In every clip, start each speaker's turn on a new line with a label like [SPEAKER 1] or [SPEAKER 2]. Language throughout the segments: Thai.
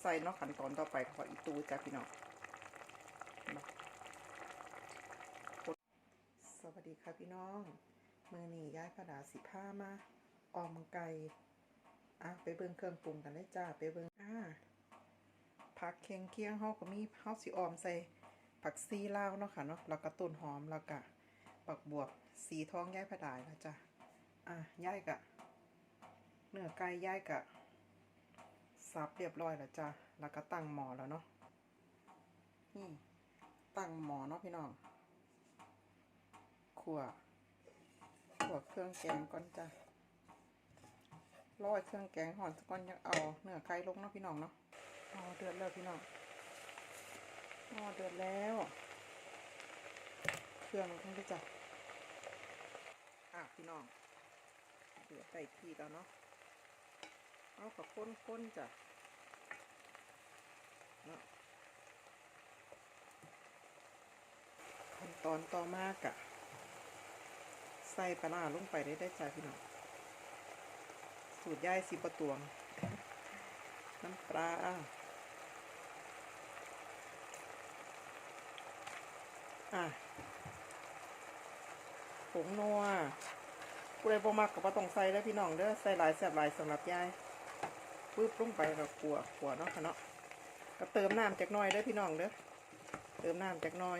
[SPEAKER 1] ใส่เนอกขั้นตอนต่อไปขออีตูจ้ะพี่น้องสวัสดีค่ะพี่น้องมือนี้ย้ายกระดาษสีผ้ามาออมไก่อะไปเบิ่งเครื่องปรุงกันได้จ้าไปเบิ่งอ่าผักเคียงเคียงเฮาก็มีเฮาสิออมใส่ผักซีลาวเนาะค่ะเนาะแล้วก็ต้นหอมแล้วก็ปักบวบสีทองย้ายผดายแล้วจ้ะอะย้ายกะเนื้อไก่ย้ายกะ ซับเรียบร้อยแล้วจ้ะ แล้วก็ตั้งหม้อแล้วเนาะ นี่ ตั้งหม้อเนาะพี่น้องขั่วขั่วเครื่องแกงก่อนจ้ะร้อให้เครื่องแกงห่อนสกก่อนยังเอาเนื้อไก่ลงเนาะพี่น้องเนาะอ๋อเดือดแล้วพี่น้องอ๋อเดือดแล้ว เครื่องลงไปจ้ะอะพี่น้องเดือดใส่ที่แล้วเนาะ กับข้นๆจ้ะเนาะขั้นตอนต่อมากอะใส่ปลาลงไปได้ได้จ้ะพี่น้องสูตรย่ายสีประตวง น้ำปลาอะผงนัวผู้ใดบ่มักก็บ่ต้องใส่แล้วพี่น้องเด้อใส่หลายแซ่บหลายสำหรับยาย ปึ๊บลงไปก็ขัวขัวเนาะค่ะเนาะก็เติมน้ำจากหน้อยเด้อพี่น้องเด้อเติมน้ำจากหน้อย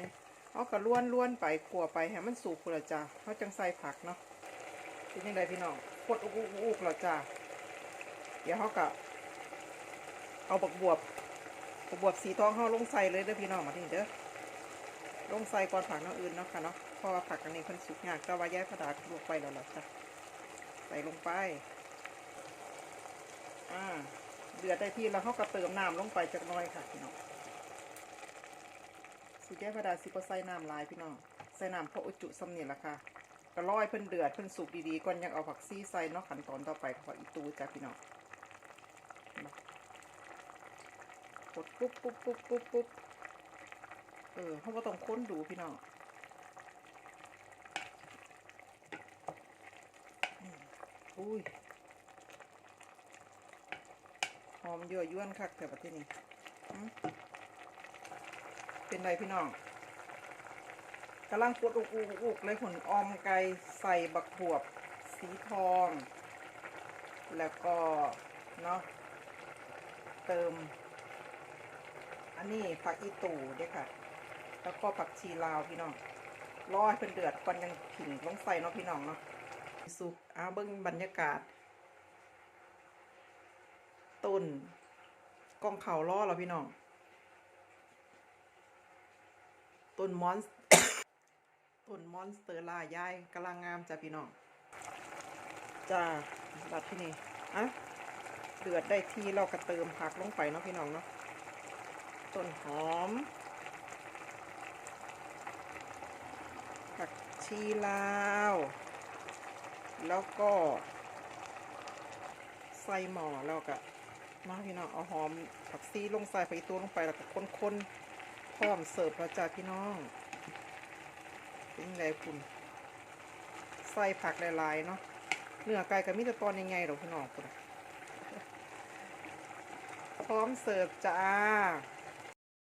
[SPEAKER 1] เอาก็ล้วนล้วนไปขัวไปให้มันสุกพุ่นละจ้าเขาจังใส่ผักเนาะเป็นยังไงพี่น้องพดอุกอุกอุกละจ้าเดี๋ยวเขาก็เอาบักบวบบักบวบสีทองเขาลงใส่เลยเด้อพี่น้องมาทีเด้อลงใส่ก่อนผักน้องอื่นเนาะค่ะเนาะเพราะว่าผักอันนี้เพิ่นสุกยากแต่ว่าแยกกระดาษลวกไปแล้วล่ะจ้ะใส่ลงไป อ่าเดือดได้ที่แล้วเขาก็เติมน้ำลงไปจักน้อยค่ะพี่น้องสุดแย่ประดาสิบใส่น้ำลายพี่น้องใส่น้ำพออุจจุสำเนียละค่ะก็ร้อยเพิ่นเดือดเพิ่นสุกดีๆก่อนยังเอาผักซี่ใส่เนาะขั้นตอนต่อไปขออีตูจ้ะพี่น้องกดปุ๊บปุ๊บปุ๊บปุ๊บปุ๊บเออเขาก็ต้องค้นดูพี่น้องอุ้ย หอมยั่วยวนคักแต่ประเทศนี้เป็นไรพี่น้องกำลังปวดอุกอุกอุกเลยผลออมไก่ใส่บักบวบสีทอง แล้วก็เนาะเติม อันนี้ผักอีตูด้วยค่ะ แล้วก็ผักชีลาวพี่น้องรอให้เป็นเดือดก่อนยังผิงลงใส่เนาะพี่น้องเนาะสุกเอาเบิ้งบรรยากาศ ต้นกองเขาล่อแล้วพี่น้อง ต้นมอนสต้นมอนสเตอร์ลายายกำลังงามจ้ะพี่น้องจ้าบัดที่นี่อะเดือดได้ที่เราก็เติมผักลงไปเนาะพี่น้องเนาะต้นหอม ผักชีลาว แล้วก็ ใส่หม้อแล้วก็ มาพี่น้องเอาหอมผักซีลงใส่ไปตัวลงไปแล้วก็คนๆพร้อมเสิร์ฟแล้วจ้าพี่น้อง เป็นไงคุณใส่ผักหลายๆเนาะเนื้อไก่กับมิตรตอนยังไงหรอพี่น้องคุณพร้อมเสิร์ฟจ้า